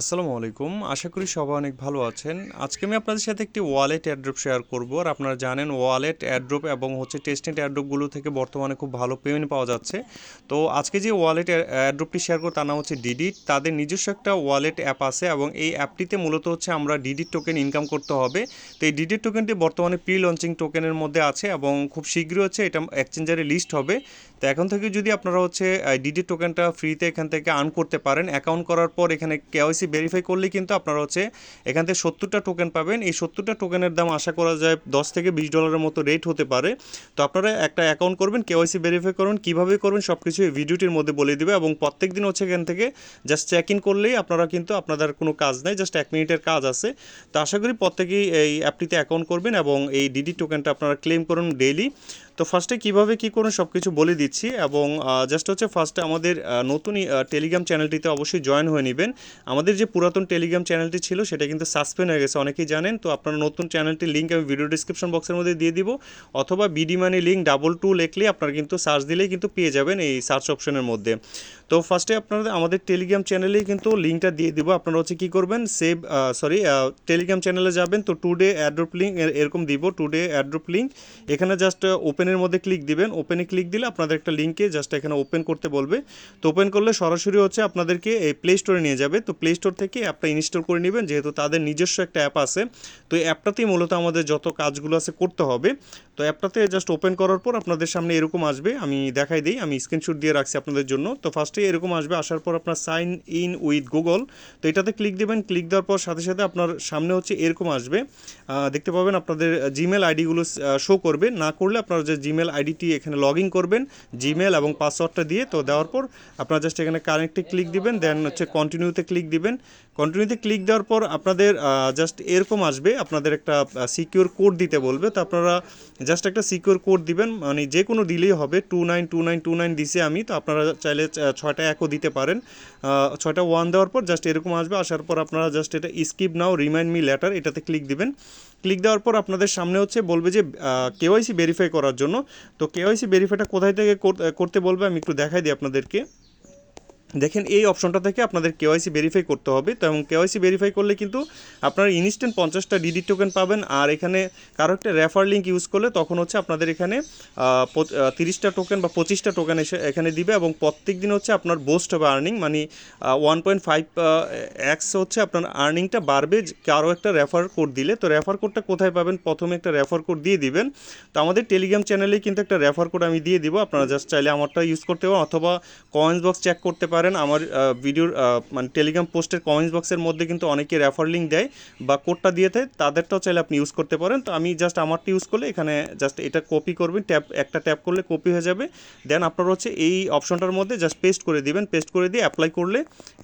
আসসালামু আলাইকুম। আশা করি সবাই অনেক ভালো আছেন। আজকে আমি আপনাদের সাথে একটি ওয়ালেট অ্যাড্রপ শেয়ার করব। আর আপনারা জানেন ওয়ালেট অ্যাড্রপ এবং হচ্ছে টেস্টেন্ট অ্যাড্রপগুলো থেকে বর্তমানে খুব ভালো পেমেন্ট পাওয়া যাচ্ছে। তো আজকে যে ওয়ালেট অ্যাড্রপটি শেয়ার করব তার নাম হচ্ছে ডিডিট তাদের নিজস্ব একটা ওয়ালেট অ্যাপ আছে এবং এই অ্যাপটিতে মূলত হচ্ছে আমরা ডিডিট টোকেন ইনকাম করতে হবে। তো এই ডিডিট টোকেনটি বর্তমানে প্রি লঞ্চিং টোকেনের মধ্যে আছে এবং খুব শীঘ্রই হচ্ছে এটা এক্সচেঞ্জারে লিস্ট হবে। তো এখন থেকে যদি আপনারা হচ্ছে ডিডিট টোকেনটা ফ্রিতে এখান থেকে আর্ন করতে পারেন অ্যাকাউন্ট করার পর এখানে কেওয়াইসি ভেরিফাই করলে কিন্তু আপনারা হচ্ছে এখান থেকে সত্তরটা টোকেন পাবেন। এই সত্তরটা টোকেনের দাম আশা করা যায় দশ থেকে বিশ ডলারের মতো রেট হতে পারে। তো আপনারা একটা অ্যাকাউন্ট করবেন কেওয়াইসি ভেরিফাই করবেন কীভাবে করবেন সব কিছু এই ভিডিওটির মধ্যে বলে দিবে এবং প্রত্যেক দিন হচ্ছে এখান থেকে জাস্ট চেক ইন করলেই আপনারা কিন্তু আপনাদের কোনো কাজ নাই জাস্ট এক মিনিটের কাজ আছে। তো আশা করি প্রত্যেকেই এই অ্যাপটিতে অ্যাকাউন্ট করবেন এবং এই ডিডি টোকেনটা আপনারা ক্লেম করুন ডেইলি তো ফার্স্টে কীভাবে কী করুন সব কিছু বলে দিচ্ছি এবং জাস্ট হচ্ছে ফার্স্টে আমাদের নতুন টেলিগ্রাম চ্যানেলটিতে অবশ্যই জয়েন হয়ে নেবেন। আমাদের যে পুরাতন টেলিগ্রাম চ্যানেলটি ছিল সেটা কিন্তু সাসপেন্ড হয়ে গেছে, অনেকেই জানেন। তো আপনারা নতুন চ্যানেলটির লিঙ্ক আমি ভিডিও ডিসক্রিপশন বক্সের মধ্যে দিয়ে দিব। অথবা BD money link double two লিখলে আপনারা কিন্তু সার্চ দিলেই কিন্তু পেয়ে যাবেন এই সার্চ অপশনের মধ্যে। তো ফার্স্টে আপনারা আমাদের টেলিগ্রাম চ্যানেলেই কিন্তু লিঙ্কটা দিয়ে দিব। আপনারা হচ্ছে কী করবেন সেভ সরি টেলিগ্রাম চ্যানেলে যাবেন। তো টুডে অ্যাড্রপ লিঙ্ক এরকম দিব টুডে অ্যাড্রপ লিঙ্ক এখানে জাস্ট ওপেনের মধ্যে ক্লিক দিবেন। ওপেনে ক্লিক দিলে আপনাদের একটা লিঙ্কে জাস্ট এখানে ওপেন করতে বলবে। তো ওপেন করলে সরাসরি হচ্ছে আপনাদেরকে এই প্লে স্টোরে নিয়ে যাবে। তো প্লে স্টোর থেকে অ্যাপটা ইনস্টল করে নেবেন। যেহেতু তাদের নিজস্ব একটা অ্যাপ আছে, তো এই অ্যাপটাতেই মূলত আমাদের যত কাজগুলো আছে করতে হবে। তো অ্যাপটাতে জাস্ট ওপেন করার পর আপনাদের সামনে এরকম আসবে, আমি দেখাই দিই, আমি স্ক্রিনশট দিয়ে রাখছি আপনাদের জন্য। তো ফার্স্টে এরকম আসবে, আসার পর আপনার সাইন ইন উইথ গুগল তো এটাতে ক্লিক দেবেন ক্লিক দেওয়ার পর সাথে সাথে আপনার সামনে হচ্ছে এরকম আসবে। দেখতে পাবেন আপনাদের জিমেল আইডিগুলো শো করবে। না করলে আপনার যে জিমেল আইডিটি এখানে লগ ইন করবেন জিমেল এবং পাসওয়ার্ডটা দিয়ে। তো দেওয়ার পর আপনারা জাস্ট এখানে কানেক্টে ক্লিক দিবেন দেন হচ্ছে কন্টিনিউতে ক্লিক দিবেন। কন্টিনিউতে ক্লিক দেওয়ার পর আপনাদের জাস্ট এরকম আসবে, আপনাদের একটা সিকিউর কোড দিতে বলবে। তো আপনারা জাস্ট একটা সিকিউর কোড দিবেন মানে যে কোনো দিলেই হবে two nine two nine two nine দিছে আমি, তো আপনারা চাইলে ছয়টা একও দিতে পারেন। ছয়টা ওয়ান দেওয়ার পর জাস্ট এরকম আসবে, আসার পর আপনারা জাস্ট এটা skip now remind me later এটাতে ক্লিক দিবেন। ক্লিক দেওয়ার পর আপনাদের সামনে হচ্ছে বলবে যে কেওয়াইসি ভেরিফাই করার জন্য। তো কেওয়াইসি ভেরিফাইটা কোথায় থেকে করতে বলবে আমি একটু দেখাই দিই আপনাদেরকে। দেখেন, এই অপশনটা থেকে আপনাদের কেওয়াইসি ভেরিফাই করতে হবে। তো এবং কেওয়াইসি ভেরিফাই করলে কিন্তু আপনারা ইনস্ট্যান্ট পঞ্চাশটা ডিডি টোকেন পাবেন। আর এখানে কারও একটা রেফার লিঙ্ক ইউজ করলে তখন হচ্ছে আপনাদের এখানে তিরিশটা টোকেন বা পঁচিশটা টোকেন এসে এখানে দিবে এবং প্রত্যেক দিন হচ্ছে আপনার বোস্ট হবে আর্নিং মানে ওয়ান পয়েন্ট ফাইভ এক্স হচ্ছে আপনার আর্নিংটা বাড়বে। কারও একটা রেফার কোড দিলে। তো রেফার কোডটা কোথায় পাবেন? প্রথমে একটা রেফার কোড দিয়ে দিবেন। তো আমাদের টেলিগ্রাম চ্যানেলে কিন্তু একটা রেফার কোড আমি দিয়ে দিব। আপনারা জাস্ট চাইলে আমারটা ইউজ করতে পারেন। অথবা কয়েন্স বক্স চেক করতে পারেন। পারেন। আমার ভিডিওর মানে টেলিগ্রাম পোস্টের কমেন্টস বক্সের মধ্যে কিন্তু অনেকে রেফার লিঙ্ক দেয় বা কোডটা দিয়ে দেয়, তাদেরটাও চাইলে আপনি ইউজ করতে পারেন। তো আমি জাস্ট আমারটা ইউজ করলে এখানে জাস্ট এটা কপি করবেন ট্যাপ একটা ট্যাপ করলে কপি হয়ে যাবে। দেন আপনারা হচ্ছে এই অপশনটার মধ্যে জাস্ট পেস্ট করে দিবেন। পেস্ট করে দিয়ে অ্যাপ্লাই করলে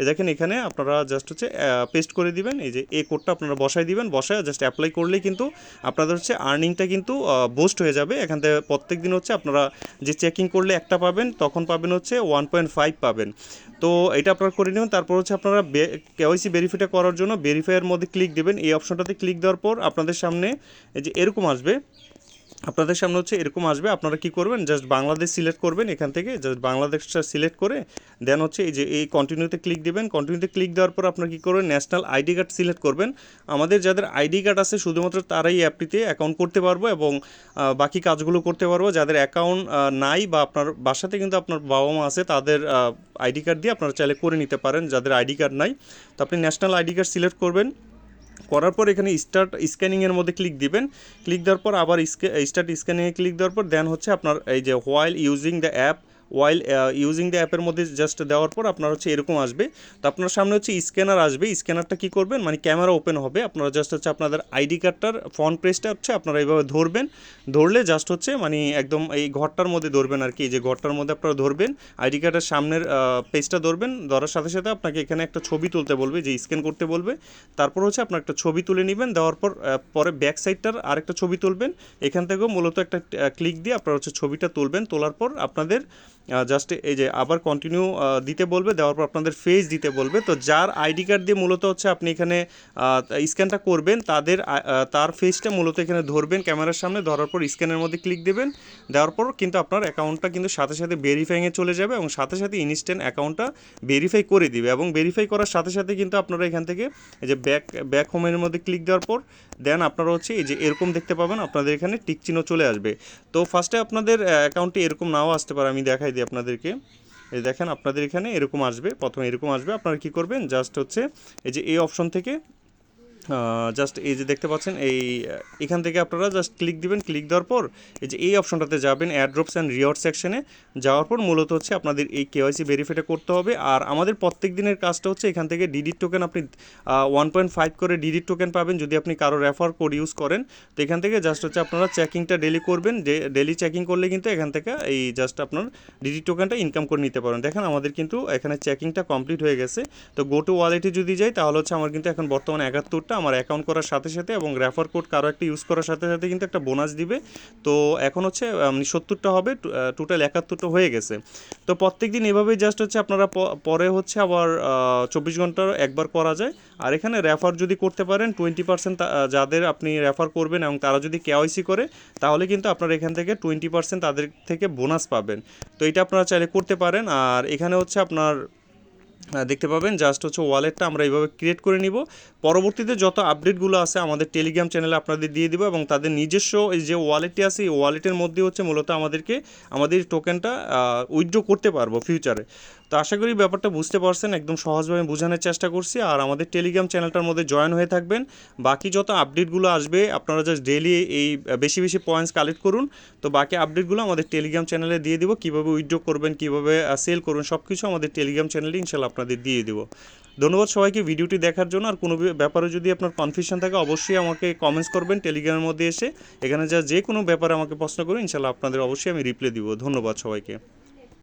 দেখেন এখানে আপনারা জাস্ট হচ্ছে পেস্ট করে দিবেন। এই যে এই কোডটা আপনারা বসাই দিবেন। বসায় জাস্ট অ্যাপ্লাই করলেই কিন্তু আপনাদের হচ্ছে আর্নিংটা কিন্তু বুস্ট হয়ে যাবে। এখান থেকে প্রত্যেক দিন হচ্ছে আপনারা যে চেকিং করলে একটা পাবেন, তখন পাবেন হচ্ছে ওয়ান পয়েন্ট ফাইভ পাবেন। তো এটা আপনারা করে নেবেন। তারপর হচ্ছে আপনারা কেওয়াইসি ভেরিফাইটা করার জন্য ভেরিফাইয়ের মধ্যে ক্লিক দেবেন। এই অপশনটাতে ক্লিক দেওয়ার পর আপনাদের সামনে যে এরকম আসবে। আপনাদের সামনে হচ্ছে এরকম আসবে। আপনারা কি করবেন? জাস্ট বাংলাদেশ সিলেক্ট করবেন এখান থেকে। জাস্ট বাংলাদেশটা সিলেক্ট করে দেন হচ্ছে এই যে এই কন্টিনিউতে ক্লিক দেবেন। কন্টিনিউতে ক্লিক দেওয়ার পর আপনারা কী করবেন? ন্যাশনাল আইডি কার্ড সিলেক্ট করবেন। আমাদের যাদের আইডি কার্ড আছে, শুধুমাত্র তারাই অ্যাপটিতে অ্যাকাউন্ট করতে পারব এবং বাকি কাজগুলো করতে পারব। যাদের অ্যাকাউন্ট নাই বা আপনার বাসাতে কিন্তু আপনার বাবা মা আছে, তাদের আইডি কার্ড দিয়ে আপনারা চাইলে করে নিতে পারেন। যাদের আইডি কার্ড নাই, তো আপনি ন্যাশনাল আইডি কার্ড সিলেক্ট করবেন। করার পর এখানে স্টার্ট স্ক্যানিংয়ের মধ্যে ক্লিক দিবেন। ক্লিক দেওয়ার পর আবার স্টার্ট স্ক্যানিংয়ে ক্লিক দেওয়ার পর দেন হচ্ছে আপনার এই যে while using the app while using the অ্যাপের মধ্যে জাস্ট দেওয়ার পর আপনার হচ্ছে এরকম আসবে। তো আপনার সামনে হচ্ছে স্ক্যানার আসবে। স্ক্যানারটা কী করবেন? মানে ক্যামেরা ওপেন হবে। আপনারা জাস্ট হচ্ছে আপনাদের আইডি কার্ডটার ফ্রন্ট পেজটা হচ্ছে আপনারা এইভাবে ধরবেন। ধরলে জাস্ট হচ্ছে মানে একদম এই ঘরটার মধ্যে ধরবেন আর কি। যে ঘরটার মধ্যে আপনারা ধরবেন আইডি কার্ডের সামনের পেজটা ধরবেন। ধরার সাথে সাথে আপনাকে এখানে একটা ছবি তুলতে বলবে, যে স্ক্যান করতে বলবে। তারপর হচ্ছে আপনার একটা ছবি তুলে নেবেন। দেওয়ার পর পরে ব্যাক সাইডটার আরেকটা ছবি তুলবেন। এখান থেকেও মূলত একটা ক্লিক দিয়ে আপনারা হচ্ছে ছবিটা তুলবেন। তোলার পর আপনাদের জাস্ট এই যে আবার কন্টিনিউ দিতে বলবে, দেওয়ার পর আপনাদের ফেস দিতে বলবে। তো যার আইডি কার্ড দিয়ে মূলত হচ্ছে আপনি এখানে স্ক্যানটা করবেন, তাদের তার ফেসটা মূলত এখানে ধরবেন, ক্যামেরার সামনে ধরার পর স্ক্যানের মধ্যে ক্লিক দেবেন। দেওয়ার পর কিন্তু আপনার অ্যাকাউন্টটা কিন্তু সাথে সাথে ভেরিফাইংয়ে চলে যাবে এবং সাথে সাথে ইনস্ট্যান্ট অ্যাকাউন্টটা ভেরিফাই করে দিবে এবং ভেরিফাই করার সাথে সাথে কিন্তু আপনারা এখান থেকে এই যে ব্যাক ব্যাক হোমের মধ্যে ক্লিক দেওয়ার পর দেন আপনারা হচ্ছে এই যে এরকম দেখতে পাবেন, আপনাদের এখানে টিক চিহ্ন চলে আসবে। তো ফার্স্টে আপনাদের অ্যাকাউন্টে এরকম নাও আসতে পারে, আমি দেখাই দিই আপনাদেরকে, এই দেখেন আপনাদের এখানে এরকম আসবে, প্রথমে এরকম আসবে, আপনারা কি করবেন? জাস্ট হচ্ছে এই যে এই অপশন থেকে জাস্ট এই যে দেখতে পাচ্ছেন, এই এখান থেকে আপনারা জাস্ট ক্লিক দিবেন ক্লিক দেওয়ার পর এই যে এই অপশনটাতে যাবেন অ্যাড্রপস অ্যান্ড রিওয়ার্ড সেকশনে যাওয়ার পর মূলত হচ্ছে আপনাদের এই কেওয়াইসি ভেরিফাইটা করতে হবে। আর আমাদের প্রত্যেক দিনের কাজটা হচ্ছে এখান থেকে ডিডিট টোকেন আপনি ওয়ান পয়েন্ট ফাইভ করে ডিডিট টোকেন পাবেন যদি আপনি কারও রেফার কোড ইউজ করেন। তো এখান থেকে জাস্ট হচ্ছে আপনারা চেকিংটা ডেলি করবেন। ডেলি চেকিং করলে কিন্তু এখান থেকে এই জাস্ট আপনার ডিডিট টোকেনটা ইনকাম করে নিতে পারেন। দেখেন আমাদের কিন্তু এখানে চেকিংটা কমপ্লিট হয়ে গেছে। তো গো টু ওয়ালেটে যদি যাই তাহলে হচ্ছে আমার কিন্তু এখন বর্তমানে একাত্তরটা। আমার অ্যাকাউন্ট করার সাথে সাথে এবং রেফার কোড কারও একটা ইউজ করার সাথে সাথে কিন্তু একটা বোনাস দিবে। তো এখন হচ্ছে সত্তরটা হবে টোটাল একাত্তরটা হয়ে গেছে। তো প্রত্যেক দিন এভাবেই জাস্ট হচ্ছে আপনারা পরে হচ্ছে আবার চব্বিশ ঘণ্টার একবার করা যায়। আর এখানে রেফার যদি করতে পারেন টোয়েন্টি পার্সেন্ট যাদের আপনি রেফার করবেন এবং তারা যদি কেওয়াইসি করে, তাহলে কিন্তু আপনারা এখান থেকে টোয়েন্টি পার্সেন্ট তাদের থেকে বোনাস পাবেন। তো এটা আপনারা চাইলে করতে পারেন। আর এখানে হচ্ছে আপনার দেখতে পাবেন। জাস্ট হচ্ছে ওয়ালেটটা আমরা এইভাবে ক্রিয়েট করে নিব। পরবর্তীতে যত আপডেটগুলো আছে আমাদের টেলিগ্রাম চ্যানেলে আপনাদের দিয়ে দিব এবং তাদের নিজস্ব এই যে ওয়ালেটটি আছে, এই ওয়ালেটের মধ্যে হচ্ছে মূলত আমাদেরকে, আমাদের টোকেনটা উইথড্র করতে পারব ফিউচারে তো আশা করি ব্যাপারটা বুঝতে পারছেন, একদম সহজভাবে বোঝানোর চেষ্টা করছি। আর আমাদের টেলিগ্রাম চ্যানেলটার মধ্যে জয়েন হয়ে থাকবেন। বাকি যত আপডেটগুলো আসবে, আপনারা জাস্ট ডেলি এই বেশি বেশি পয়েন্টস কালেক্ট করুন। তো বাকি আপডেটগুলো আমাদের টেলিগ্রাম চ্যানেলে দিয়ে দিব। কীভাবে উইথড্র করবেন, কীভাবে সেল করবেন সব কিছু আমাদের টেলিগ্রাম চ্যানেলে ইনশাল্লাহ আপনাদের দিয়ে দিব। ধন্যবাদ সবাইকে ভিডিওটি দেখার জন্য। আর কোনো ব্যাপারে যদি আপনার কনফিউশন থাকে, অবশ্যই আমাকে কমেন্টস করবেন টেলিগ্রামের মধ্যে এসে। এখানে যা যে কোনো ব্যাপারে আমাকে প্রশ্ন করুন ইনশাল্লাহ আপনাদের অবশ্যই আমি রিপ্লাই দিব। ধন্যবাদ সবাইকে।